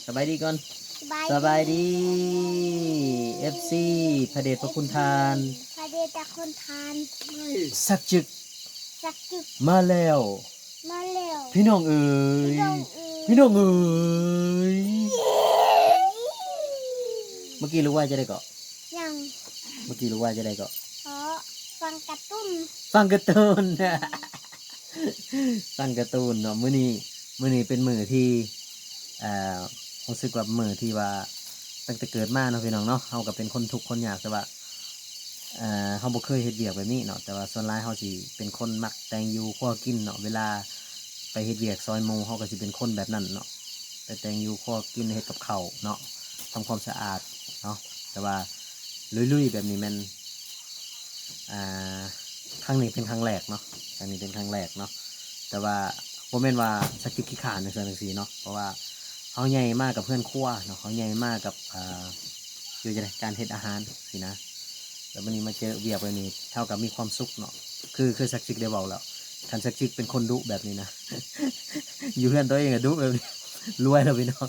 สบายดีก่อนบายสบายดี FC พระเดชพระคุณทาน พระเดชพระคุณทาน สักจึก สักจุดมาแล้ว มาเร็วพี่น้องเอ๋ยพี่น้องเอ๋ย พี่น้องเอ๋ย เมื่อกี้รู้ว่าจะได้เกาะ ยัง เมื่อกี้รู้ว่าจะได้เกาะขอฟังกระตุ้น ฟังการ์ตูนฟังการ์ตูนเนาะมื้อนี้ มื้อนี้เป็นมื้อที่เอ่อ รู้สึกว่ามือที่ว่าตั้งแต่เกิดมาเนาะพี่น้องเนาะเฮาก็เป็นคนทุกข์คนยากแต่ว่าเอ่อเฮาบ่เคยเฮ็ดเวียกแบบนี้เนาะแต่ว่าส่วนหลายเฮาสิเป็นคนมักแต่งอยู่ครัวกินเนาะเวลาไปเฮ็ดเวียกซอยหมู่เฮาก็สิเป็นคนแบบนั้นเนาะไปแต่งอยู่ครัวกินเฮ็ดกับเขาเนาะทำความสะอาดเนาะแต่ว่าลุยๆแบบนี้มันอ่าครั้งนี้เป็นครั้งแรกเนาะครั้งนี้เป็นครั้งแรกเนาะแต่ว่าผมเป็นว่าสกิปขี้ขานในส่วนหนึ่งสีเนาะเพราะว่า เขาใหญ่มากกับเพื่อนครัวเนาะเขาใหญ่มากกับอ่าอยู่ในการเฮ็ดอาหารสินะแล้ววันนี้มาเจอเวียบแบบนี้เท่ากับมีความสุขเนาะคือคือสักจิกได้เบาแล้วคันสักจิกเป็นคนดุแบบนี้นะ อยู่เพื่อนตัวเองอะดุแบบนี้รวยแล้วพี่น้อง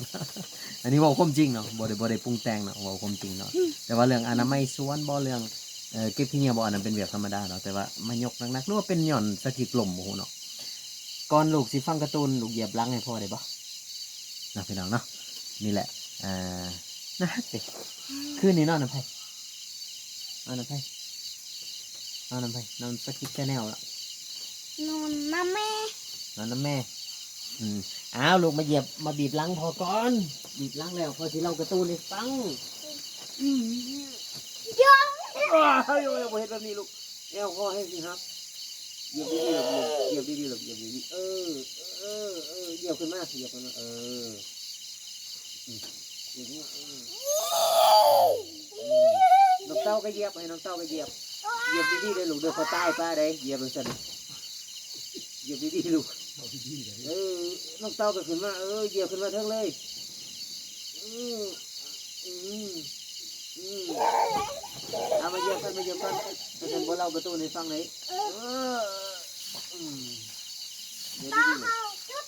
อันนี้เว่าความจริงเนาะบ่ได้บ่ได้ปรุงแต่งเนาะเว่าความจริงเนาะแต่ว่าเรื่องอนามัยสวนบ่เรื่องเออเก็บขี้เนียบ่อันนั้นเป็นแบบธรรมดาเนาะแต่ว่ามายกนักๆหรือว่าเป็นหย่อนสถิกลมโอ้โหเนาะก่อนลูกสิฟังการ์ตูนลูกเหยียบหลังให้พ่อได้ปะ บ่นะพี่น้องเนาะนี่แหละอ่านะฮักเด็คืนนี้นอนน้ำไผ่นอนน้ำไผ่นอนน้ำไผ่นอนสกิปแชนแนลละนอนนะแม่นอนน้ำแม่อืมอ้าวลูกมาเหยียบมาบีบหลังพอก่อน บีบหลังแล้วพอสิเล่าการ์ตูนให้ฟังอืมยังว้าวอย่าอย่าบ่เฮ็ดแบบนี้ลูกแอวคอให้สิครับ เหยียบดีๆลูกเหยียบดีๆลูกเหยียบดีๆเออ เออ เออเหยียบขึ้นมาสิเหยียบขึ้นมาเอออืมเหยียบขึ้นมาเอออืมน้องเต้าก็เหยียบให้น้องเต้าก็เหยียบเหยียบดีๆเลยลูกเดินเขาใต้ป้าได้เหยียบลงสั่นเหยียบดีๆลูกเออน้องเต้าก็ขึ้นมาเออเหยียบขึ้นมาเทั้งเลยอืมอืมอืมเอามาเยี่ยมกันมาเยี่ยมกันจะเป็นบ่เล่าประตูในฟังไหนเอออืมเดี๋ยวเต้าเอาจุด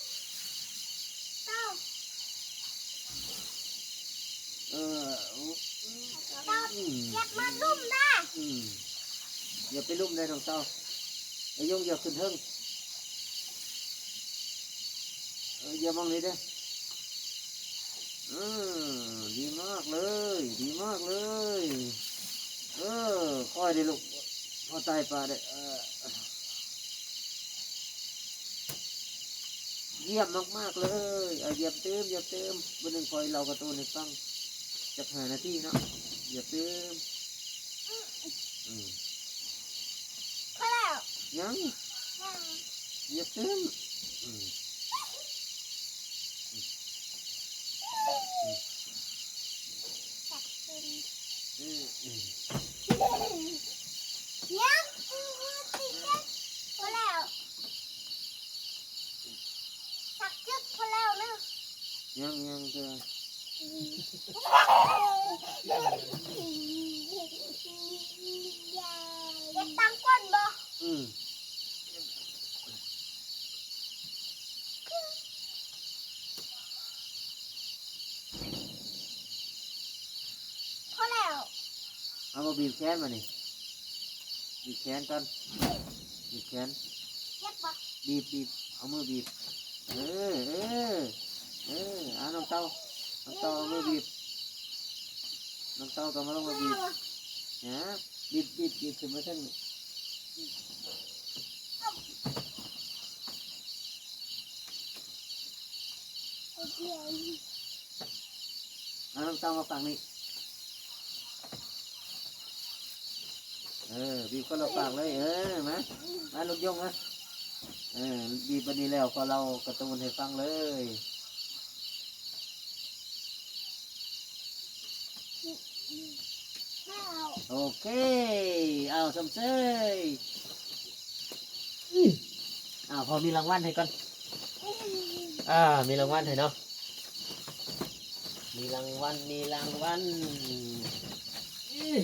เต้าเออเต้าเก็บมาดุ้มได้อืมอย่าไปลุ่มได้น้องเต้าไอ้ยงอย่าขึ้นเทิงเอออย่ามองเลยเด้ออืมดีมากเลย ดีมากเลย เออค่อยดิลูกพอตายปลาได้เอ เยี่ยมมากๆเลยเอาเหยียบเติมเหยียบเติมบนหนึ่งคอยเราประตูในฟังจะหานาทีเนาะเหยียบเติมอืมพอแล้วยังยังเหยียบเติมอืมจับเป็นอืมอืม ยังอือติดกันพอแล้วสักจุดพอแล้วนะ ยังยังเธอจะตั้งก้นบ่อืมพอแล้ว เอามาบีบแขนมานี่บีบแขนกันบีบแขนเจ็บบ่บีบบีบเอามือบีบเออเออ เออเอาน้องเต้าน้องเต้าเอามือบีบน้องเต้าก็มาลงมาบีบนะบีบบีบบีบขึ้นมาทั้งนี้เอาน้องเต้ามาฝั่งนี้เออบีบก็เราฝั่งเลยเออมามาลูกยงนะเออบีบไปนี้แล้วก็เรากระตูนให้ฟังเลย ไม่เอาโอเคเอาสมเซยอื้ออ้าวพอมีรางวัลให้ก่อนอ่ามีรางวัลให้เนาะมีรางวัลมีรางวัลอื้อ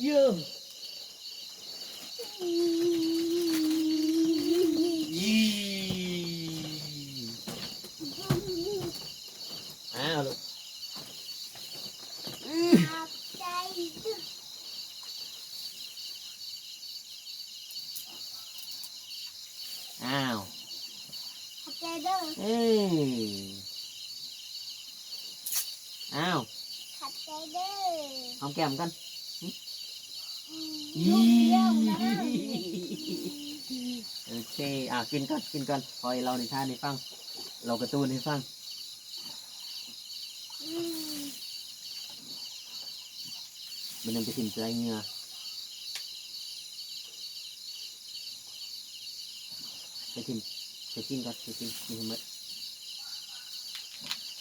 เยี่ยม อืมอ้าวขัดใจเด้อหอมแก้มกันยี่ยวโอเคอะกินก่อนกินก่อนคอยเราในท่าในฟัง เรากระตูนให้ฟังมันยังจะกินใจเงือไปกิน ไปกินก่อนไปกินกินให้หมด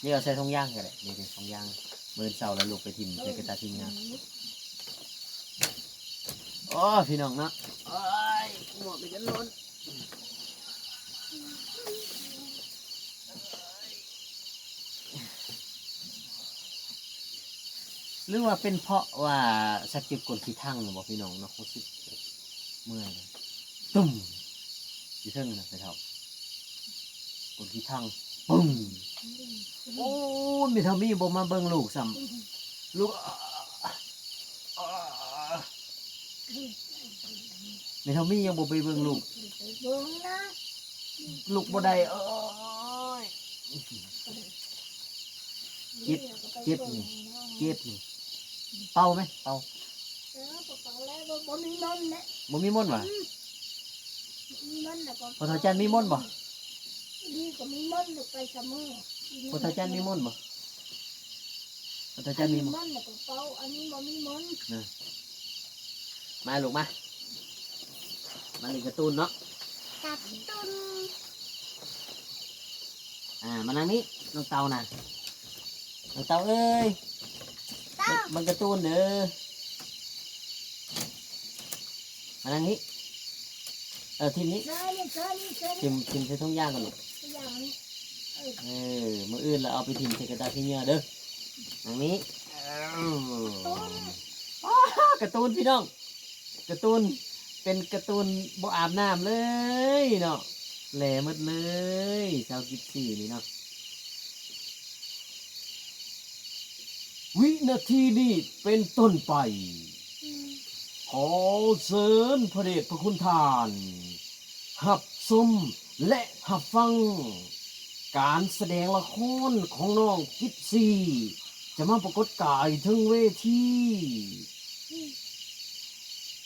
นี่เราใช้ทองย่างกันเลยนี่เป็นทองย่างเมื่อเสาร์แล้วลูกไปถิ่มไปกระตาถิ่มเหงือโอ้พี่น้องเนาะโอ้ยหมวกไปจนล้นหรือว่าเป็นเพราะว่าสักเก็บกลขี้ทั้งหรือเปล่าพี่น้องเนาะรู้สึกเมื่อยตุ่มอยู่เทิงนะไปเท่า กลขี้ทั้งปึ้งโอ้ยมีเท่ามีบ่มาเบิ่งลูกซ้ำลูกอ่าอ่ามีเท่ามียังบ่ไปเบิ่งลูกเบิ่งนะลูกบ่ได้เอ้ยเจ็บเจ็บนี่เจ็บนี่เป่าไหมเป่าเออปกติแล้วบ่บ่มีมนต์นะบ่มีมนต์วะมีมนต์นะพอเท่าจันมีมนต์บ่ ดีก็มีมนต์อยู่ไปเสมอพอเท่าจันมีมนต์บ่พอเท่าจันมีมนต์มนต์น่ะก็เป่าอันนี้บ่มีมนต์มาลูกมา มาเล่นการ์ตูนเนาะกับตุนอ่า มานั่งนี้น้องเตาน่ะน้องเตาเอ้ย เต้ามันการ์ตูนเด้อ มานั่งนี้ เออทีมนี้ เจอนี่เจอนี่เจอทีนี่มทีมใช้ท้องย่างกันลูกอย่างนี้ เออมืออื่นเราเอาไปทีมใส่กระดาษที่เหงื่อเด้อนั่งนี้อ้าวอ้าวการ์ตูนพี่น้องการ์ตูนเป็นการ์ตูนบ่อาบน้ำเลยเนาะแหล่หมดเลยชาวกิฟซี่นี่เนาะวินาทีนี้เป็นต้นไปอืมขอเสริญพระเดชพระคุณทานหับชม และหับฟัง การแสดงละครของน้องกิฟซี่จะมาปรากฏกายถึงเวที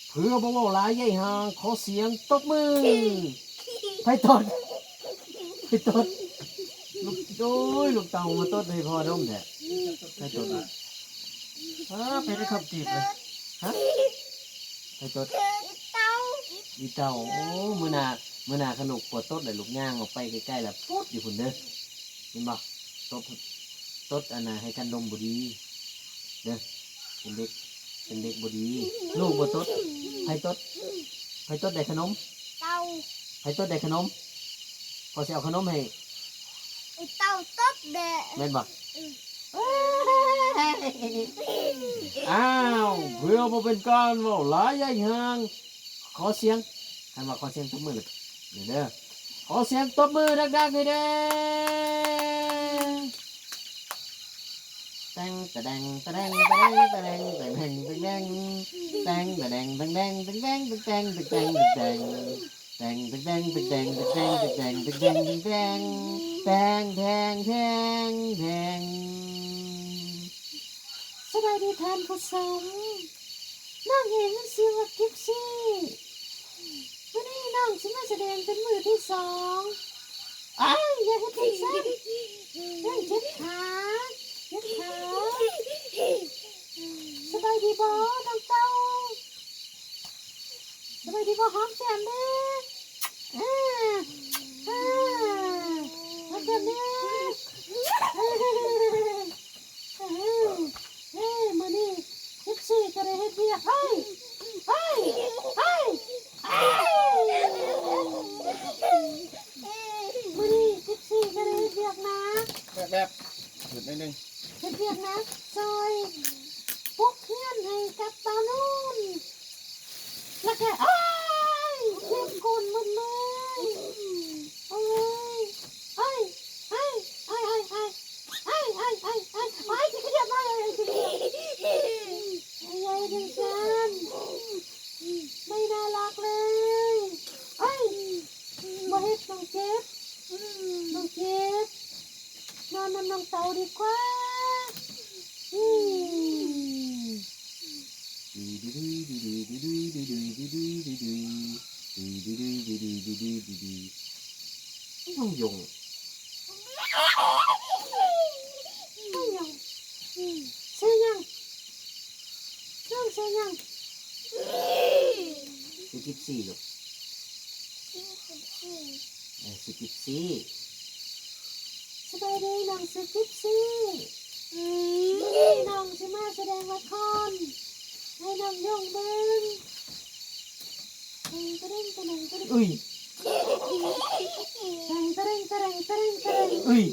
เพื่อบอกว่าหลายใหญ่ห่างขอเสียงตบมือ ไปตดไปตดลูกโอ้ยลูกเต่ามาตดให้พ่อดมแท้ไปตดอะฮะไปได้ขับจีบเลยฮะไปตดเต้าอีเต่าโอ้มือหนา มือหนาขนุกปวดตดเลยลูกย่างออกไปใกล้ๆแล้วพุดอยู่พุ่นเด้อเห็นบ่ตดตดอันน่ะให้กันดมบุดีเด้อเป็นเด็กเป็นเด็กบุดี ลูกบ่ตดให้ตดให้ตดได้ขนมเต้าให้ต้นได้ขนม พอสิเอาขนมให้ไอ้เต้าต๊ดเด้อแม่นบอกอ้าวเพื่อบ่เป็นการเว่าหลายใหญ่ห่างขอเสียงคันว่าขอเสียงตบมือเลย นี่เด้อขอเสียงตบมือดังๆเลยเด้อแตงแตงแตงแตงแตงแตงแตงแตงแตงตะแตงตะแตงแตงตะแตงตะแตงตะแตงตะแตงตะแตงตะแตงแตงตะแตงตะแตงตะแตงตะแตงตะแตงตะแตงแตงแตงแตงแตงสบายดีทานผู้ชมน้องเห็นเสียงว่ากิ๊กซี่ันนี้น้องฉันมาแสดงเป็นมือที่สองอ้ายอย่าให้ติดซ้นนั่งเจ็บขาเจ็บขาสบายดีบ่น้องเต้าสบายดีบ่หอมแก้มเด้อ เลยเอ้ยมาเฮ็ดน้องเจ็บน้องเจ็บนอนนำน้องเต่าดีกว่าน้องยงไม่ยอมเสียยังน้องเสียยัง สิกิบสี่ลูกสี่สิบสี่เออสิกิบสี่สบายดีน้องสิกิบสี่นี่น้องจะมาแสดงละครให้น้องยงเบิ้งเต็งเต็งเต็งเต็งอุ้ยเต็งเต็งเต็งเต็งเต็งอุ้ย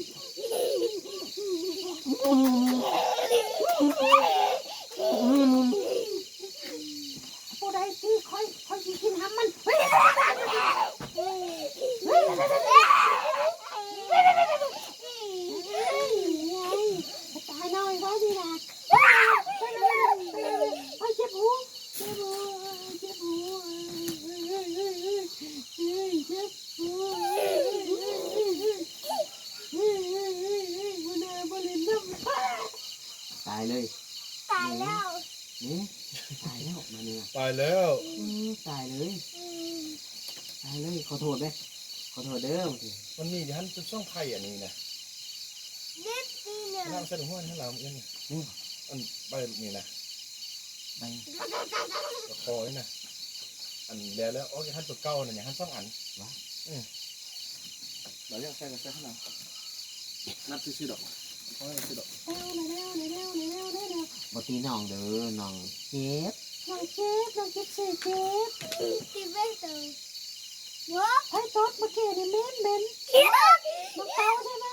ผู้ใดที่คอยคอยสิกินหำมันตายน้อยไว้ดีนะโอ้ยเจ็บหูเจ็บหูเจ็บหูเจ็บหูวันนี้บริณน้ำ ตายเลย ตายแล้วนี่ตายแล้วมาเนี่ยตายแล้ว อืมตายเลย ตายเลย ขอโทษเลยข อโทษเด้อมันมีฮันเป็นช่องไผ่อันนี้นะเด็ดดีเนี่ยนั่งเส้นหัวนี่เราเองนี่อันใบนี่นะไปคอนี่นะอันแล้วแล้วโอ้ยฮันตัวเก่าเนี่ยฮันสองอันวะเราเรียกใส่กันใส่ข้างหลังนับชื่อดอกเขาให้ชื่อดอกเร็วเร็วเร็วเร็วเร็วเร็วบตีน้องเด้อน้องเจ็บน้องเจ็บน้องเจ็บเสียเจ็บตีเว สต์วะไอ้ต๊ดเมื่อกี้นี่เม้นเม้นมักเตาใช่ไหม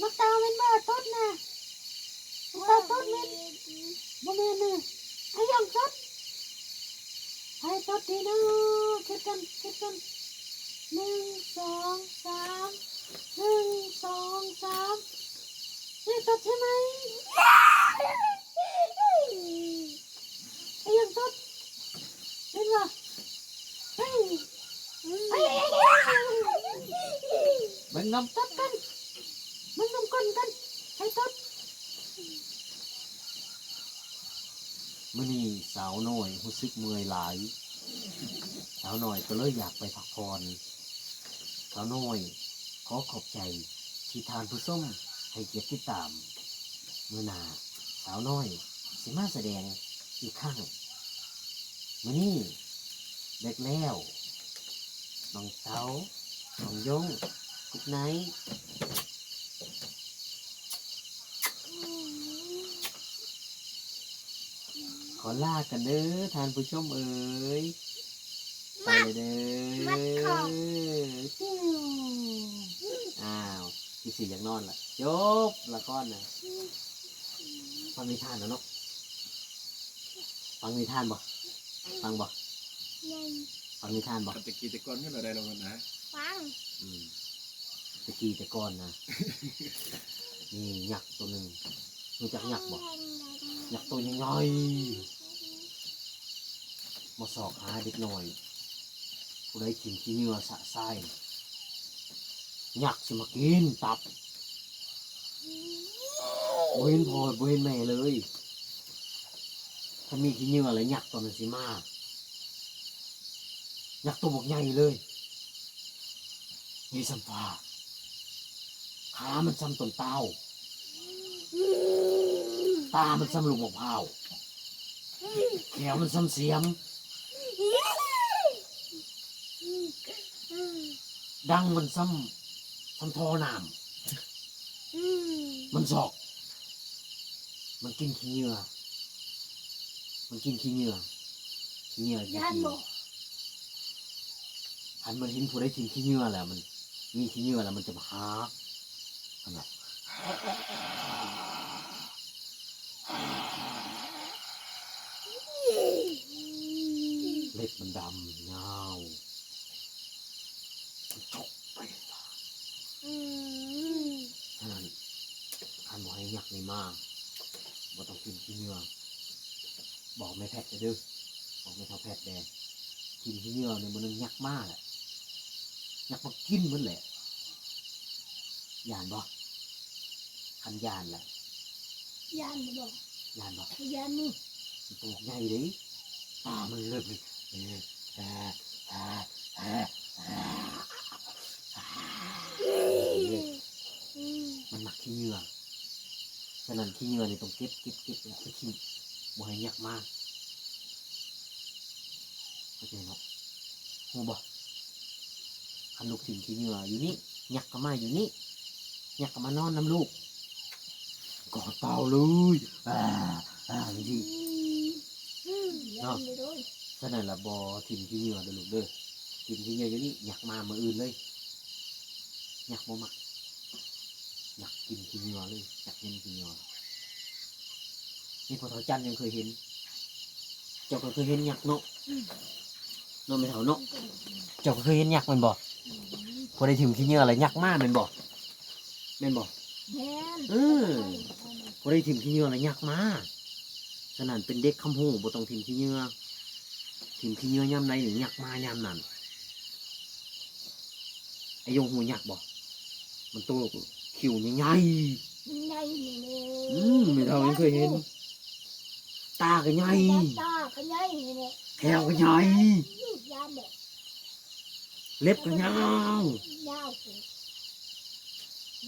มักเตาเป็นเบอร์ต๊ดนะมักเตาต๊ดเม้นบ่เม้นนะไอ้ยังต๊ดไอ้ต๊ดดีนะคิดกันคิดกันหนึ่งสองสามหนึ่งสองสามนี่ต๊ดใช่ไหมไอ้ยังต๊ดเห็นป่ะ เฮ้ยเบิ่งน้ตัดกันมันต้องกันกันให้ตัดมื้อนี้สาวน้อยรู้สึกเมื่อยหลาย สาวน้อยก็เลยอยากไปพักผ่อนสาวน้อยขอขอบใจที่ทานผู้ส้มให้เกียรติติดตามมื้อนาสาวน้อยสิมาแสดงอีกครั้งมื้อนี้เด็กแล้ว น้องเต๋าน้องยงกุ๊กไนท์ขอลากันเด้อทานผู้ชมเอ๋ยไปเลยเด้ออ้าวพี่สี่อยากนอนล่ะจบละก้อนนะฟังนิทานแล้วเนาะฟังนิทานบ่ฟังบ่ ยังฟังนิทานบ่ตะกี้ตะก้อนเมื่อไรเรากันนะฟังอืมตะกี้แต่ก่อนนะนี่หยักษ์ตัวหนึ่งรู้จักหยักษ์บ่หยักษ์ตัวใหญ่ๆมาสอกหาเด็กหน่อยผู้ใดกินขี้เหงื่อสะไส้หยักษ์สิมากินตับบ่เห็นพ่อบ่เห็นแม่เลยถ้ามีขี้เหงื่อแล้วหยักษ์ตัวนั้นสิมาห ยักษ์ตัวบกใหญ่เลยยี่สัมฟ้าขามันซ้ำต้นเต้า ตามันซ้ำลูกมะพร้าวแขวมันซ้ำเสียม ดังมันซ้ำซ้ำทอน้ำมันสอก มันกินขี้เหงื่อมันกินขี้เหงื่อขี้เหงื่อกินยันหบงื่อ หันมันเห็นผู้ได้กินขี้เหงื่อแล้วมัน มีขี้เหงื่อแล้วมันจะมาหาขนาดเล็บมันดำยาวจกไปตาฉะนั้นขันบอกให้ยักษ์นี่มาบ่ต้องกินขี้เหงื่อบอกแม่แพทย์เด้อบอกแม่เท่าแพทย์แดงกินขี้เหงื่อเนี่ยมันยักษ์มากแหละ ยักษ์มากินมันแหละยานบ่คันยานแหละยานบ่บอกยานบอกยานนี่มันตัวใหญ่เลยตามันเลิกเลยเออเออเออเออเอออืมมันหมักขี้เหงื่อฉะนั้นขี้เหงื่อนี่ต้องเก็บเก็บเก็บแล้วไปทิ้งบ่ให้ยักมากเข้าใจเนาะหูบ่ คันลูกถิ่นขี้เหงื่ออยู่นี่ยักก็มาอยู่นี่ยักก็มานอนน้ำลูกกอดเป่าเลยอ่าอ่าวิธีอืมยานเลยด้วยฉะนั้นละบอถิ่นขี้เหงื่อเด้อลูกเด้อถิ่นขี้เหงื่ออยู่นี่ยักมามืออื่นเลยยักบ่มักอยากกินขี้เหงื่อเลยอยากเห็นขี้เหงื่อนี่พอเท่าจันยังเคยเห็นเจ้าก็เคยเห็นยักษ์เนาะ อืมเนาะไม่เท่าเนาะมันก็เจ้าก็เคยเห็นยักษ์แมันบ่อืมพอได้ถิ่มขี้เหงื่ออะไรยักษ์มาแมันบ่แม่นบ่แม่นเออ พอได้ถิ่มขี้เหงื่ออะไรยักษ์มาฉะนั้นเป็นเด็กคำหูบ่ต้องถิ่มขี้เหงื่อถิ่มขี้เหงื่อย่ำไหนหรือยักษ์มายำนั่นไอ้ยงหูยักษ์บ่ มันโตคิวใหญ่ใหญ่นี่แหละๆอืมไม่เท่ายังเคยเห็น ตาก็ใหญ่ตาก็ใหญ่นี่แหละแขวก็ใหญ่ ยานแบบเล็บก็ยาวยาวสิ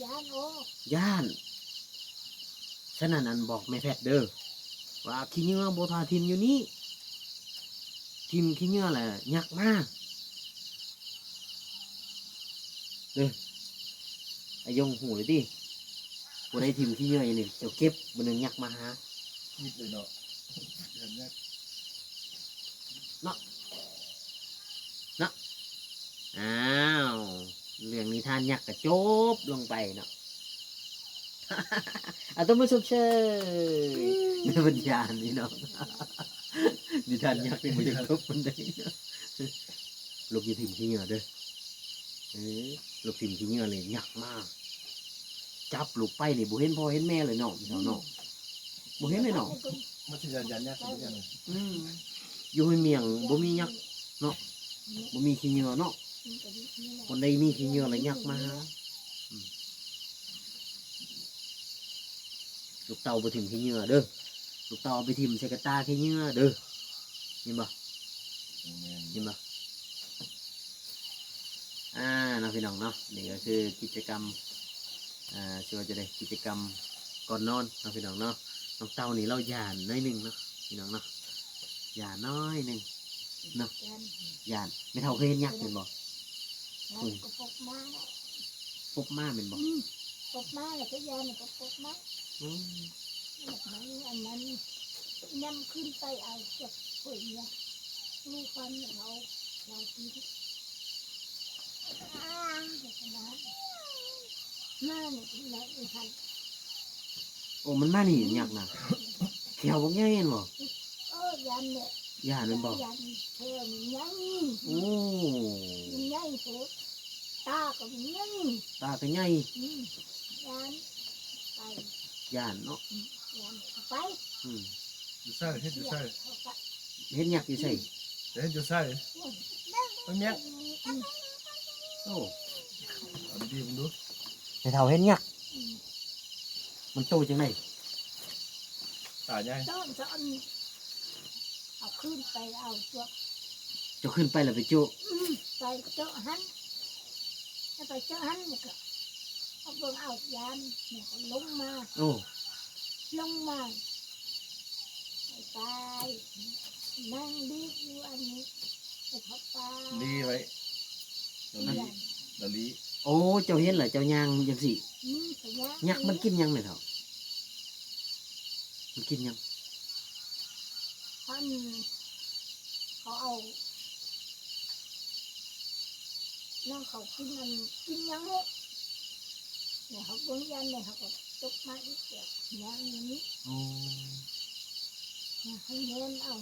ยานโอ้ย่านฉะนั้นอันบอกแม่แพทย์เด้อว่าขี้เหงื่อโบทาทิมอยู่นี่ทิมขี้เหงื่อแหละยักษ์มากเด้อไอ้ยงหูเลยดิกูได้ทิมขี้เหงื่ออย่างนี้เจ้าเก็บบนหนึ่งยักษ์มาหามิดเลยเนาะเดี๋ยวแม่ อ้าวเรื่องนิทานยักษ์ก็จบลงไปเนาะอาต้องมาชมเชยในบรรยานนี่เนาะนิทานยักษ์นี่มันจะจบมันได้เนาะลูกอยี่าถิ่มขี้เหงื่อเด้อเออลูกถิ่มขี้เหงื่อเลยยักษ์มาก จับลูกไปนี่บุเห็นพ่อเห็นแม่เลยเนาะพี่น้องเนาะบุเห็นเลยเนาะมันจะยันยันยากขึ้นยังไงอืมอยู่ในเมียงบ่มียักษ์บ่มีขี้เหงื่อเนาะ คนใดมีขี้เหงื่อแล้วยักมาหาลูกเต่าไปถิ่มขี้เหงื่อเด้อลูกเต่าไปถิ่มใส่กระตาขี้เหงื่อเด้อเห็นบ่เห็นบ่อ่าเนาะพี่น้องเนาะนี่ก็คือกิจกรรมอ่าชื่อว่าจะได้กิจกรรมก่อนนอนเนาะพี่น้องเนาะน้องเต่านี่เราหยานน้อยหนึ่งเนาะพี่น้องเนาะหยานน้อยหนึ่งเนาะหยานไม่เท่าเคยเห็นยักษ์เป็นบ่ ก็ปกมาปุ๊บมาเป็นบ่ปกมาแล้วก็ยานก็ปกมาอืมมันอันนั้นนำขึ้นไปเอาจากปุ๋ยเนี่ยลูกฟันเราเราทีอ่าเด็กนะนั่นแหละอีหันโอ้มันมานี่ยักษ์นะแขวบ่ใหญ่เห็นบ่เออยันเนี่ยห ยานเป็นบ่ยันเธอมันยังโอ้มันยังเถอะตาก็มันยังตาก็ใหญ่อืมยันไปหยานเนาะยันไปอืมอยู่ใส่เฮ็ดอยู่ใส่เห็นยักษ์อยู่ใส่เฮ็ดอยู่ใส่มันแม่โอ้เอาดีมึงดูแต่เท่าเห็นยักษ์มันโตจังไดตาใหญ่ต้นจะเอา ขึ้นไปเอาตัวเจะขึ้นไปแล้วไปจุอืมไปเจาะหันถ้าไปเจาะหันเนี่ยก็เอาเบิ่งเอายานเนี่ยก็ลงมาโอ้ลงมาไปตายนั่งดีอยู่อันนี้ไปเขาตายดีไว้เดี๋ยวเรีนี้ยนเดี๋ยวนี้โอ้เจ้าเห็นเหรอเจ้ายางจังสิอืมไปยากยักษ์มันกินยังเลยเท่ามันกินยัง อันเขาเอานั่งเขากินอันกินยังเลยเนี่ยเขาเบิ่งยันเนี่ยเขาก็ตกมาอีกแบบยังอย่างนี้โอ้เนี่ยให้เงินเอา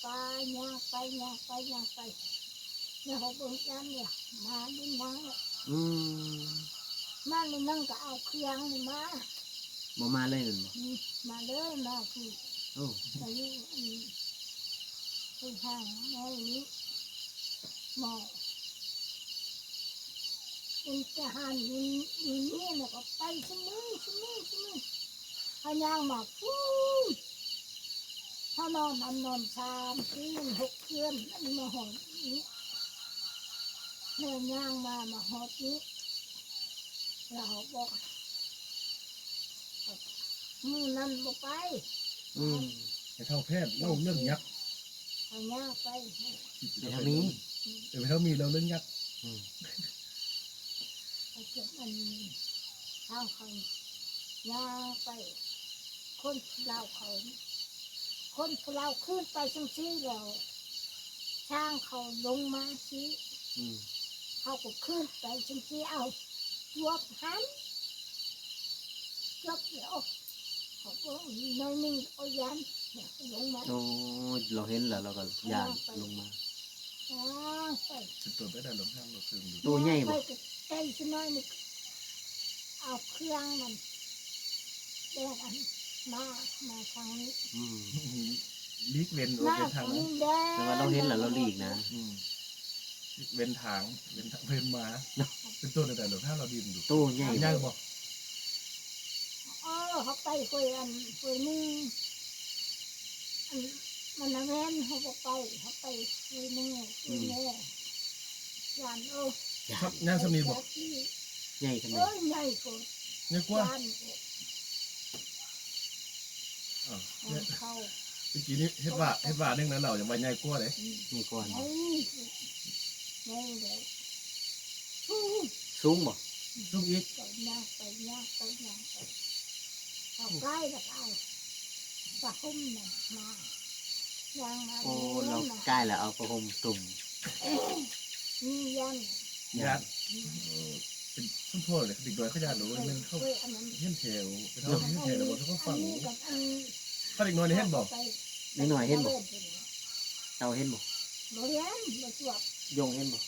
ไปย่างไปย่างไปย่างไปเนี่ยเขาเบิ่งยันเนี่ยมาดินนังเนี่ยอืมมาดินนังก็เอาเครื่องนี่มาบ่มาเลยนั่นบ่นี่มาเลยมาคือโอ้ ไปอยู่อืมคือทางแม่นี้หมอเป็นทหารอยู่อยู่นี่เนี่ยก็ไปสมือสมือสมอเขาย่างมาฟูเขานอนนอนนอนสามคืนหกคืนอันมาหอดนี้เดินย่างมามาหอดนี้เราบอกมือนั่นบอกไป อืมไปเท่าแพทย์เล่าเรื่องยักษ์เอาย่างไปเดี๋ยวมีเออไปเท่ามีเราเรื่องยักษ์อืมไปเก็บมันเอาเขาย่างไป คนเราเขาคนเราขึ้นไปจังซี่แล้วช่างเขาลงมาซี่อืมเขาก็ขึ้นไปจังซี่เอาจวบหันจวบเดี๋ยว เขาบอกน้อยหนึงเอายันเนี่ยลงมาโอ้เราเห็นแล้วเราก็ย่านลงมาย่างไปเป็นตัวไม่ได้หลงทางเราคืนอยู่ตัวใหญ่บ่ไปก็ใกล้ชิน้อยนี่เอาเครื่องมันเดินอันมามาทางนี้อืมลีกเว้นโอมาเป็นทาทางงนั้นนี้เดินแต่ว่าเราเห็นแล้วเราหลีกนะ อืมลีกเว้นทางเว้นทางเว้นมา เป็นตัวแต่หลงทางเราดินอยู่ตัวใหญ่ย่างบอก เขาไปคุยอันคุยนี่อันมันนะแม่นเขาบอกไปเขาไปคุยนี่คุยแม่ยานโอ้ยครับนย่างสมีบอกใหญ่ขนาดเอ้ยใหญ่กว่าเนี่กว่าบ้านอ่าขอเนี่ยงเขามื่อกี้นี้เฮ็ดว่าเฮ็ดว่านึงนั้นเราอย่างใบใหญ่กว่าเลยอืมใหญ่กว่าไอ้ใหญ่เลยฟูสูงบ่ลูกอีก ไปยางไปยางไปยางไป เอาใกล้แล้วก็เอาปลาหุ้มน่ะมาย่างมาโอ้เรื่เราอยๆน่ะใกล้แล้วเอาประหมตุ่มนี่ยันยัดเป็นต้นโพเลยติดดอยเขาญาติหรือว่ามันเข้าเว้ยอันนั้นเฮี้ยนแถวไปเท่าเฮี้ยนแถวแล้วบอกเขาก็ฟังอันนี้กับอันเขาเด็กน้อยในเฮ็ดบอกนิดหน่อยเห็นบ่เตาเห็นบ่บ่เห็นบ่จวบโยงเห็นบ่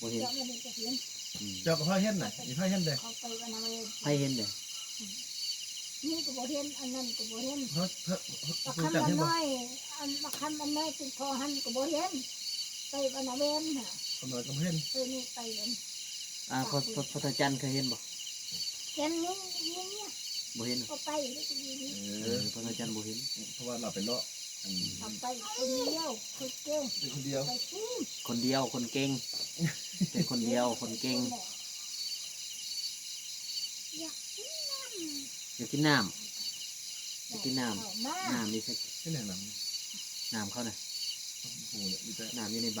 บ่เห็นจวบมันจะเห็นอืมเจ้าก็พ่อเฮ็ดน่ะอีพ่อเฮ็ดเลยเขาไปวันนั้นเลยใครเห็นเด้อ นี่ก็บ่เห็นอันนั้นก็บ่เห็นเพราะเพราะบักคำอันน้อยอันบักคำอันน้อยเป็นพอหันก็บ่เห็นไปวันนั้นเวนน่ะคนน้อยก็เฮ็ดไปนี่ไปวันอ่าพระพระพระจันทร์เคยเห็นบ่เห็นนี่นี่เนี่ยบ่เห็นก็ไปแล้วก็อยู่นี่เออออพระจันทร์บ่เห็นเพราะว่าเราไปเลาะอันเอาไปคนเดียวคนเก่งเป็นคนเดียวไปที่คนเดียวคนเก่งเป็นคนเดียวคนเก่งอยากกินน้ำ อยากกินน้ำอยากกินน้เอามาำน้ำนี่สักที่ไหนหลังน้ำเขาน่ะโอ้โหเนี่ยมีแต่ น้ำอยู่ในบัก